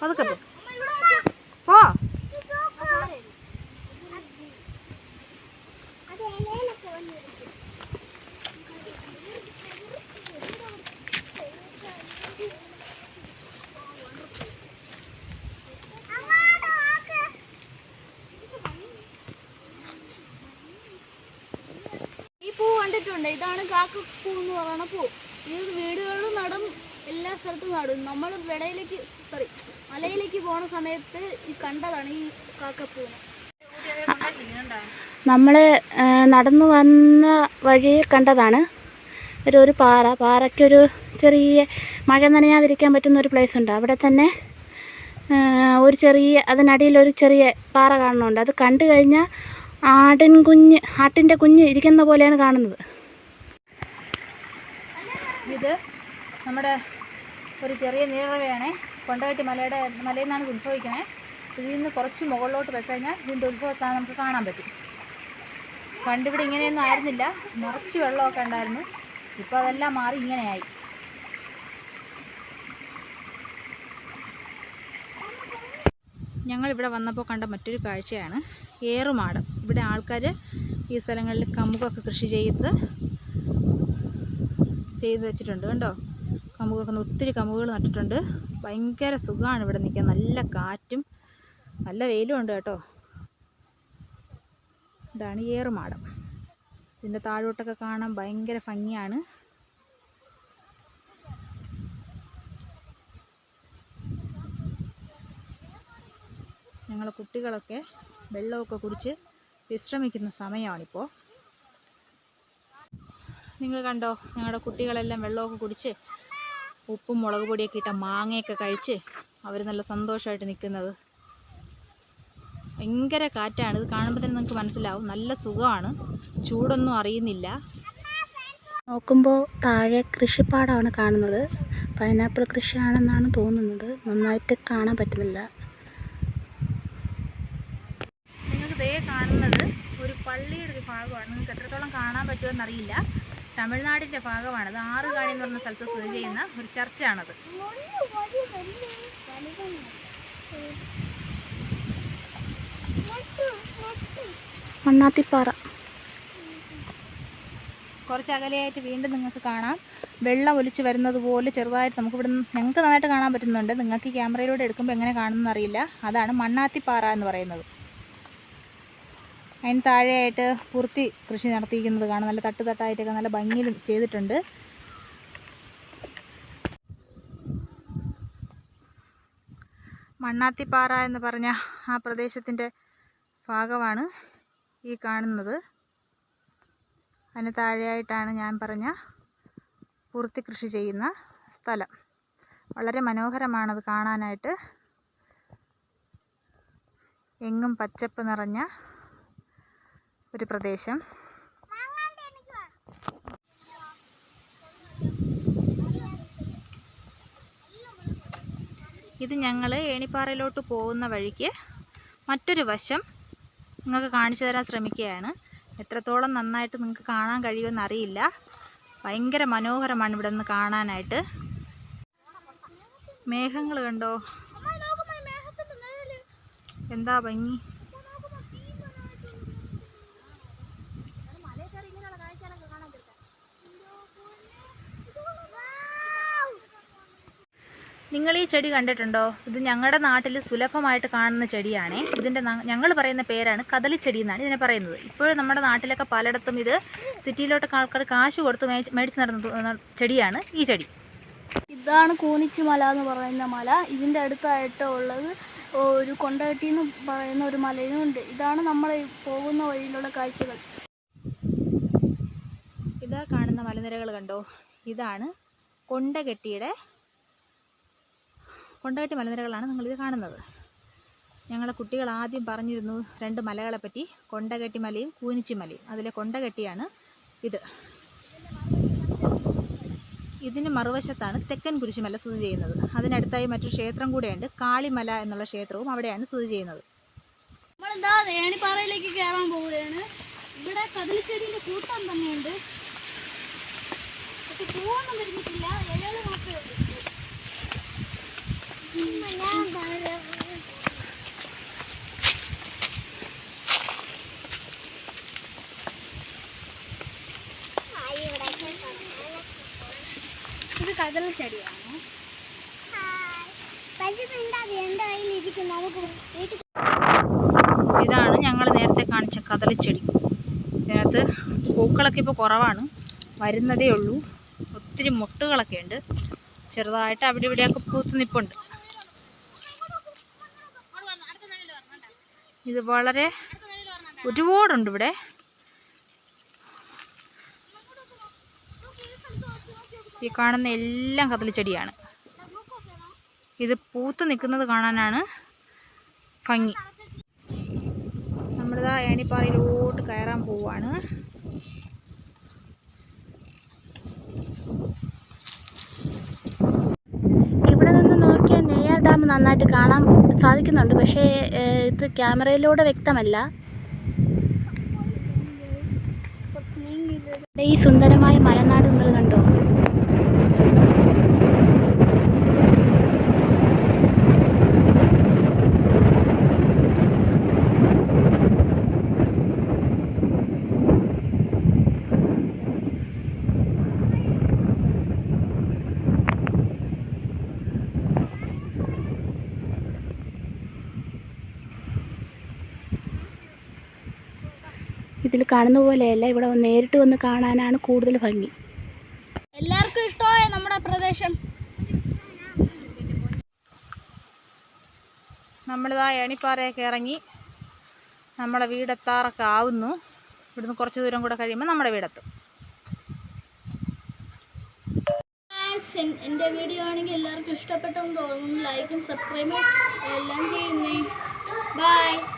പതുക്കെ പോ. ഈ പൂ കണ്ടിട്ടുണ്ട്. ഇതാണ് കാക്കപ്പൂ എന്ന് പറയുന്ന പൂ. ഇത് വീടുകളിലും നടും എല്ലാ സ്ഥലത്തും നടും. നമ്മൾ വിളയിലേക്ക് സോറി മലയിലേക്ക് പോണ സമയത്ത് ഈ കണ്ടതാണ് ഈ കാക്കപ്പൂവിനെ നമ്മൾ നടന്നു വന്ന വഴി കണ്ടതാണ്. ഒരു ഒരു പാറ. പാറയ്ക്കൊരു ചെറിയ മഴ നനയാതിരിക്കാൻ പറ്റുന്ന ഒരു പ്ലേസ് ഉണ്ട്. അവിടെ തന്നെ ഒരു ചെറിയ അതിനടിയിൽ ഒരു ചെറിയ പാറ കാണുന്നുണ്ട്. അത് കണ്ടു കഴിഞ്ഞാൽ ആടിൻ കുഞ്ഞ് ആട്ടിന്റെ കുഞ്ഞ് ഇരിക്കുന്ന പോലെയാണ് കാണുന്നത്. ഇത് നമ്മുടെ ഒരു ചെറിയ നീറവയാണേ കൊണ്ടകട്ടി മലയുടെ മലയിൽ നിന്നാണ് ഉത്ഭവിക്കണേ. ഇതിൽ നിന്ന് കുറച്ച് മുകളിലോട്ട് പോയി കഴിഞ്ഞാൽ ഇതിന്റെ ഉത്ഭവസ്ഥാനം നമുക്ക് കാണാൻ പറ്റും. പണ്ടിവിടെ ഇങ്ങനെയൊന്നും ആയിരുന്നില്ല. നിറച്ച് വെള്ളമൊക്കെ ഉണ്ടായിരുന്നു. ഇപ്പോൾ അതെല്ലാം മാറി ഇങ്ങനെയായി. ഞങ്ങളിവിടെ വന്നപ്പോൾ കണ്ട മറ്റൊരു കാഴ്ചയാണ്. ഏറുമാടം. ഇവിടെ ആൾക്കാർ ഈ സ്ഥലങ്ങളിൽ കമുകൊക്കെ കൃഷി ചെയ്ത് ചെയ്ത് വെച്ചിട്ടുണ്ട് കണ്ടോ? കമുകൊക്കെ ഒത്തിരി കമുകുകൾ നട്ടിട്ടുണ്ട്. ഭയങ്കര സുഖമാണ് ഇവിടെ നിൽക്കാൻ. നല്ല കാറ്റും നല്ല വെയിലും ഉണ്ട് കേട്ടോ. ഇതാണ് ഏറുമാടം. ഇതിന്റെ താഴോട്ടൊക്കെ കാണാൻ ഭയങ്കര ഭംഗിയാണ്. ഞങ്ങളെ കുട്ടികളൊക്കെ വെള്ളമൊക്കെ കുടിച്ച് വിശ്രമിക്കുന്ന സമയമാണിപ്പോൾ. നിങ്ങൾ കണ്ടോ? ഞങ്ങളുടെ കുട്ടികളെല്ലാം വെള്ളമൊക്കെ കുടിച്ച് ഉപ്പും മുളക് പൊടിയൊക്കെ ഇട്ട മാങ്ങയൊക്കെ കഴിച്ച് അവർ നല്ല സന്തോഷമായിട്ട് നിൽക്കുന്നത് ഭയങ്കര കാറ്റാണ്. ഇത് കാണുമ്പോൾ തന്നെ നിങ്ങൾക്ക് മനസ്സിലാവും. നല്ല സുഖമാണ്. ചൂടൊന്നും അറിയുന്നില്ല. നോക്കുമ്പോൾ താഴെ കൃഷിപ്പാടമാണ് കാണുന്നത്. പൈനാപ്പിൾ കൃഷിയാണെന്നാണ് തോന്നുന്നത്. നന്നായിട്ട് കാണാൻ പറ്റുന്നില്ല. നിങ്ങൾക്ക് ദേ കാണുന്നത് ഒരു പള്ളിയുടെ ഒരു ഭാഗമാണ്. നിങ്ങൾക്ക് എത്രത്തോളം കാണാൻ പറ്റുമെന്ന് അറിയില്ല ഭാഗമാണ്. അത് ആറുകാണി എന്ന് പറഞ്ഞ സ്ഥലത്ത് സ്ഥിതി ചെയ്യുന്ന ഒരു ചർച്ചാണത്. മണ്ണാത്തിപ്പാറ. കുറച്ച് അകലെയായിട്ട് വീണ്ടും നിങ്ങൾക്ക് കാണാം. വെള്ളം ഒലിച്ച് വരുന്നത് പോലെ ചെറുതായിട്ട് നമുക്ക് ഇവിടെ ഞങ്ങൾക്ക് നന്നായിട്ട് കാണാൻ പറ്റുന്നുണ്ട്. നിങ്ങൾക്ക് ക്യാമറയിലൂടെ എടുക്കുമ്പോൾ എങ്ങനെ കാണുമെന്ന് അറിയില്ല. അതാണ് മണ്ണാത്തിപ്പാറ എന്ന് പറയുന്നത്. അതിന് താഴെയായിട്ട് പൂർത്തി കൃഷി നടത്തിയിരിക്കുന്നത് കാണാം. നല്ല തട്ട് തട്ടായിട്ടൊക്കെ നല്ല ഭംഗിയിൽ ചെയ്തിട്ടുണ്ട്. മണ്ണാത്തിപ്പാറ എന്ന് പറഞ്ഞ ആ പ്രദേശത്തിന്റെ ഭാഗമാണ് ഈ കാണുന്നത്. അതിന് താഴെയായിട്ടാണ് ഞാൻ പറഞ്ഞ പൂർത്തി കൃഷി ചെയ്യുന്ന സ്ഥലം. വളരെ മനോഹരമാണത് കാണാനായിട്ട്. എങ്ങും പച്ചപ്പ് നിറഞ്ഞ ഒരു പ്രദേശം. ഇത് ഞങ്ങൾ ഏണിപ്പാറയിലോട്ട് പോകുന്ന വഴിക്ക് മറ്റൊരു വശം നിങ്ങൾക്ക് കാണിച്ചു തരാൻ ശ്രമിക്കുകയാണ്. എത്രത്തോളം നന്നായിട്ട് നിങ്ങൾക്ക് കാണാൻ കഴിയുമെന്ന് അറിയില്ല. ഭയങ്കര മനോഹരമാണ് ഇവിടെ നിന്ന് കാണാനായിട്ട്. മേഘങ്ങൾ കണ്ടോ? എന്താ ഭംഗി? നിങ്ങൾ ഈ ചെടി കണ്ടിട്ടുണ്ടോ? ഇത് ഞങ്ങളുടെ നാട്ടിൽ സുലഭമായിട്ട് കാണുന്ന ചെടിയാണ്. ഇതിന്റെ ഞങ്ങൾ പറയുന്ന പേരാണ് കദളിച്ചെടി എന്നാണ് ഇതിനെ പറയുന്നത്. ഇപ്പോഴും നമ്മുടെ നാട്ടിലൊക്കെ പലയിടത്തും ഇത് സിറ്റിയിലോട്ടൊക്കെ ആൾക്കാർ കാശ് കൊടുത്ത് മേടിച്ച് മേടിച്ച് നടന്ന ചെടിയാണ് ഈ ചെടി. ഇതാണ് കൂനിച്ചു മല എന്ന് പറയുന്ന മല. ഇതിന്റെ അടുത്തായിട്ട് ഉള്ളത് ഒരു കൊണ്ടകട്ടി എന്ന് പറയുന്ന ഒരു മലയും ഉണ്ട്. ഇതാണ് നമ്മൾ പോകുന്ന വഴിയിലുള്ള കാഴ്ചകൾ. ഇതാ കാണുന്ന മലനിരകൾ കണ്ടോ? ഇതാണ് കൊണ്ടകെട്ടിയുടെ കൊണ്ടകെട്ടി മലനിരകളാണ് നിങ്ങളിത് കാണുന്നത്. ഞങ്ങളുടെ കുട്ടികൾ ആദ്യം പറഞ്ഞിരുന്നു രണ്ട് മലകളെ പറ്റി കൊണ്ടകെട്ടി മലയും കൂനിച്ചി മലയും. അതിലെ കൊണ്ടകെട്ടിയാണ് ഇത്. ഇതിന് മറുവശത്താണ് തെക്കൻ കുരിശുമല സ്ഥിതി ചെയ്യുന്നത്. അതിനടുത്തായി മറ്റൊരു ക്ഷേത്രം കൂടെയുണ്ട്. കാളിമല എന്നുള്ള ക്ഷേത്രവും അവിടെയാണ് സ്ഥിതി ചെയ്യുന്നത്. പോവുകയാണ്. ഇവിടെ കൂട്ടം തന്നെയുണ്ട്. പൂവൊന്നും വരുന്നിട്ടില്ല ഇത് കതൽ ചെടിയാണ്? ഇതാണ് ഞങ്ങൾ നേരത്തെ കാണിച്ച കദളിച്ചെടി ഇതിനകത്ത് പൂക്കളൊക്കെ ഇപ്പോൾ കുറവാണ്. വരുന്നതേ ഉള്ളൂ. ഒത്തിരി മുട്ടുകളൊക്കെ ഉണ്ട്. ചെറുതായിട്ട് അവിടെ ഇവിടെയൊക്കെ പൂത്ത് നിൽപ്പുണ്ട് ഇത് വളരെ ഒരുപാടുണ്ട് ഇവിടെ. ഈ കാണുന്ന എല്ലാം കദളിച്ചെടിയാണ് ഇത് പൂത്ത് നിൽക്കുന്നത് കാണാനാണ് ഭംഗി. നമ്മളിതാ ഏണിപ്പാറയിലോട്ട് കയറാൻ പോവാണ് ഇവിടെ നിന്ന് നോക്കിയാൽ നെയ്യാർ ഡാം നന്നായിട്ട് കാണാൻ സാധിക്കുന്നുണ്ട്. പക്ഷേ ഇത് ക്യാമറയിലൂടെ വ്യക്തമല്ല. ഈ സുന്ദരമായ മലനാട് നിങ്ങൾ കണ്ടോ? ഇതിൽ കാണുന്ന പോലെയല്ല. ഇവിടെ നേരിട്ട് വന്ന് കാണാനാണ് കൂടുതൽ ഭംഗി. എല്ലാവർക്കും ഇഷ്ടമായ നമ്മുടെ പ്രദേശം. നമ്മളിതാ എണിപ്പാറയൊക്കെ ഇറങ്ങി നമ്മുടെ വീടെത്താറൊക്കെ ആവുന്നു. ഇവിടുന്ന് കുറച്ച് ദൂരം കൂടെ കഴിയുമ്പോൾ നമ്മുടെ വീടെത്തും. എന്റെ വീഡിയോ ആണെങ്കിൽ എല്ലാവർക്കും ഇഷ്ടപ്പെട്ടെന്ന് തോന്നുന്നു. ലൈക്കും സബ്സ്ക്രൈബും എല്ലാം ചെയ്യുന്നേ. ബൈ